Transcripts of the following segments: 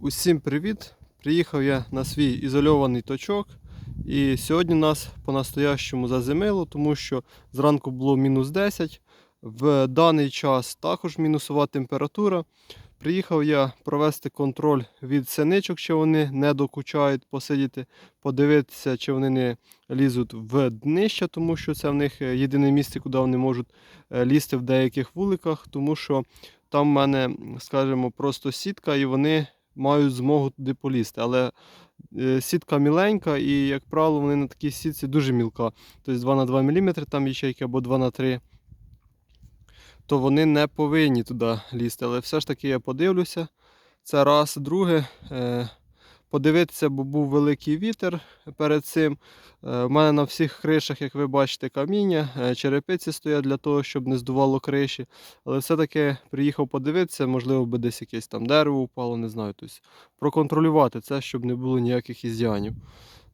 Усім привіт! Приїхав я на свій ізольований точок. І сьогодні нас по-настоящому зазимило, тому що зранку було мінус 10. В даний час також мінусова температура. Приїхав я провести контроль від синичок, чи вони не докучають посидіти, подивитися, чи вони не лізуть в днище, тому що це в них єдине місце, куди вони можуть е, лізти в деяких вуликах, тому що там в мене, скажімо, просто сітка, і вони мають змогу туди полізти. Але е, сітка міленька, і, як правило, вони на такій сітці дуже мілка. Тобто 2 на 2 мм там ячейки або 2 на 3 то вони не повинні туди лізти. Але все ж таки я подивлюся. Це раз. Друге, е, подивитися, бо був великий вітер перед цим. Е, У мене на всіх кришах, як ви бачите, каміння, е, черепиці стоять для того, щоб не здувало криші. Але все-таки приїхав подивитися, можливо, би десь якесь там дерево упало, не знаю. Тобто проконтролювати це, щоб не було ніяких іздіянів.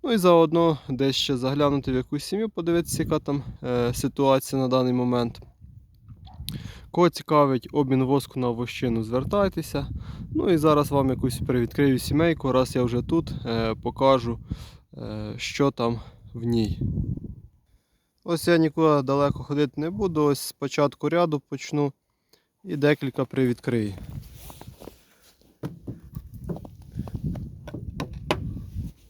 Ну і заодно десь ще заглянути в якусь сім'ю, подивитися, яка там е, ситуація на даний момент. Кого цікавить обмін воску на вощину, звертайтеся. Ну і зараз вам якусь привідкрию сімейку, раз я вже тут е, покажу, е, що там в ній. Ось я нікуди далеко ходити не буду. Ось з початку ряду почну і декілька привідкрию.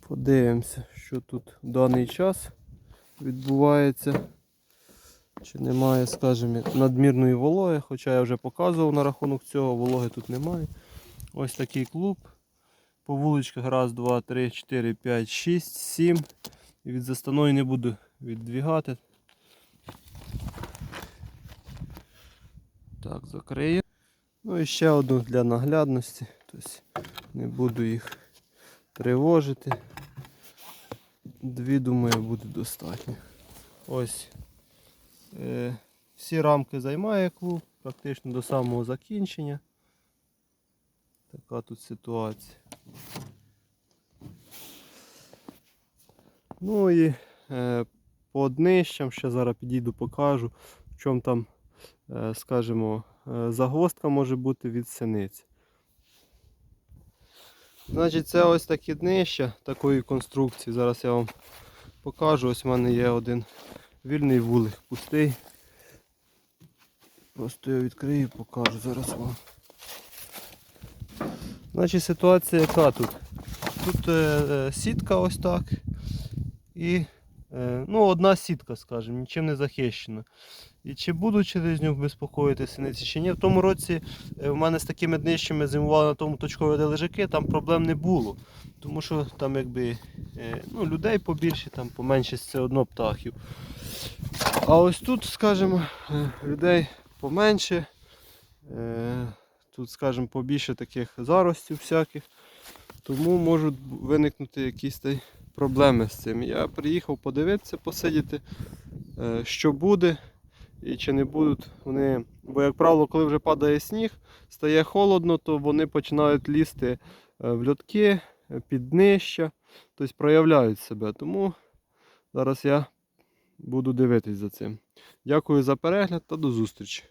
Подивимося, що тут в даний час відбувається. Чи немає, скажімо, надмірної вологи, хоча я вже показував на рахунок цього, вологи тут немає. Ось такий клуб. По вуличках раз, два, три, чотири, п'ять, шість, сім. І від застаної не буду віддвігати. Так, закрию. Ну і ще одну для наглядності. Тобто не буду їх тривожити. Дві, думаю, буде достатньо. Ось Всі рамки займає клуб практично до самого закінчення. Така тут ситуація. Ну і е, по днищам ще зараз підійду покажу, в чому там, е, скажімо, е, загвоздка може бути від синиць. Значить, це ось такі днища такої конструкції. Зараз я вам покажу. Ось в мене є один Вільний вулик пустий. Просто я відкрию і покажу зараз вам. Значить ситуація яка тут? Тут е, е, сітка ось так. І ну, одна сітка, скажімо, нічим не захищена. І чи буду через нього безпокоїти синиці, чи ні. В тому році е, в мене з такими днищами зимували на тому точкові де лежаки, там проблем не було. Тому що там якби е, ну, людей побільше, там поменше все одно птахів. А ось тут, скажімо, е, людей поменше. Е, Тут, скажімо, побільше таких заростів всяких. Тому можуть виникнути якісь та проблеми з цим. Я приїхав подивитися, посидіти, е, що буде і чи не будуть вони. Бо, як правило, коли вже падає сніг, стає холодно, то вони починають лізти е, в льотки, е, під днища, тобто проявляють себе. Тому зараз я буду дивитись за цим. Дякую за перегляд та до зустрічі.